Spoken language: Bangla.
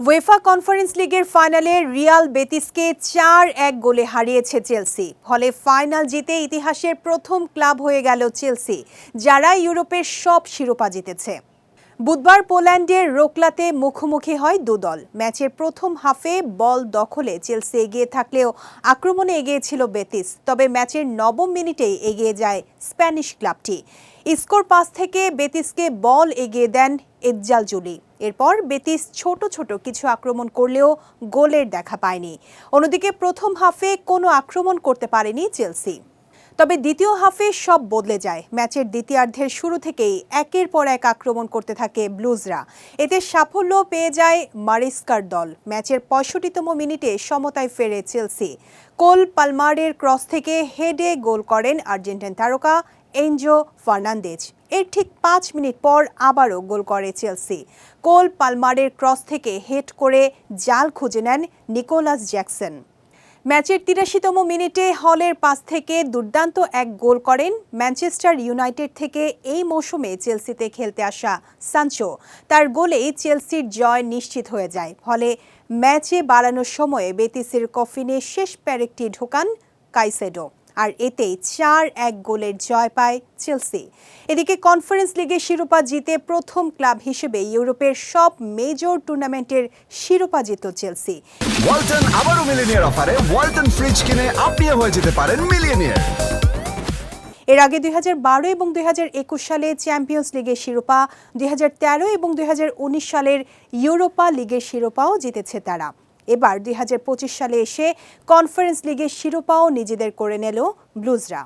ওয়েফা কনফারেন্স লিগের ফাইনালে রিয়াল বেতিসকে চার এক গোলে হারিয়েছে চেলসি ফলে ফাইনাল জিতে ইতিহাসের প্রথম ক্লাব হয়ে গেল চেলসি যারা ইউরোপের সব শিরোপা জিতেছে। বুধবার পোল্যান্ডের রোকলাতে মুখোমুখি হয় দুদল। ম্যাচের প্রথম হাফে বল দখলে চেলসি এগিয়ে থাকলেও আক্রমণে এগিয়েছিল বেতিস। তবে ম্যাচের নবম মিনিটেই এগিয়ে যায় স্প্যানিশ ক্লাবটি। স্কোর পাস থেকে বেতিসকে বল এগিয়ে দেন এজ্জাল জুলি। এরপর বেতিস ছোট ছোট কিছু আক্রমণ করলেও গোলের দেখা পায়নি। অন্যদিকে প্রথম হাফে কোনো আক্রমণ করতে পারেনি চেলসি। তবে দ্বিতীয় হাফে সব বদলে যায়। ম্যাচের দ্বিতীয়ার্ধের শুরু থেকেই একের পর এক আক্রমণ করতে থাকে ব্লুজরা। এতে সাফল্য পেয়ে যায় মারিস্কার দল। ম্যাচের পঁয়ষট্টিতম মিনিটে সমতায় ফেরে চেলসি। কোল পালমারের ক্রস থেকে হেডে গোল করেন আর্জেন্টাইন তারকা এনজো ফার্নান্দেজ। এর ঠিক পাঁচ মিনিট পর আবারও গোল করে চেলসি। কোল পালমারের ক্রস থেকে হেড করে জাল খুঁজে নেন নিকোলাস জ্যাকসন। ম্যাচের তিরাশিতম মিনিটে হলের পাশ থেকে দুর্দান্ত এক গোল করেন ম্যানচেস্টার ইউনাইটেড থেকে এই মৌসুমে চেলসিতে খেলতে আসা সানচো তার গোলেই চেলসির জয় নিশ্চিত হয়ে যায়। ফলে ম্যাচে বাড়ানোর সময়ে বেতিসের কফিনে শেষ প্যারেকটি ঢোকান কাইসেডো। আর এতেই চার এক গোলের জয় পায় চেলসি। এদিকে কনফারেন্স লিগে শিরোপা জিতে প্রথম ক্লাব হিসেবে ইউরোপের সব মেজর টুর্নামেন্টের শিরোপা জিত চেলসি। ওয়ালটন আবারও মিলিনিয়ার অফারে। ওয়ালটন ফ্রিজ কিনে আপনিও হয়ে যেতে পারেন মিলিয়নিয়ার। এর আগে দুই হাজার বারো এবং দুই হাজার একুশ সালে চ্যাম্পিয়ন্স লিগের শিরোপা দুই হাজার তেরো এবং দুই হাজার উনিশ সালের ইউরোপা লিগের শিরোপাও জিতেছে তারা। এবার দুই হাজার পঁচিশ সালে এসে কনফারেন্স লিগের শিরোপাও নিজেদের করে নিল ব্লুজরা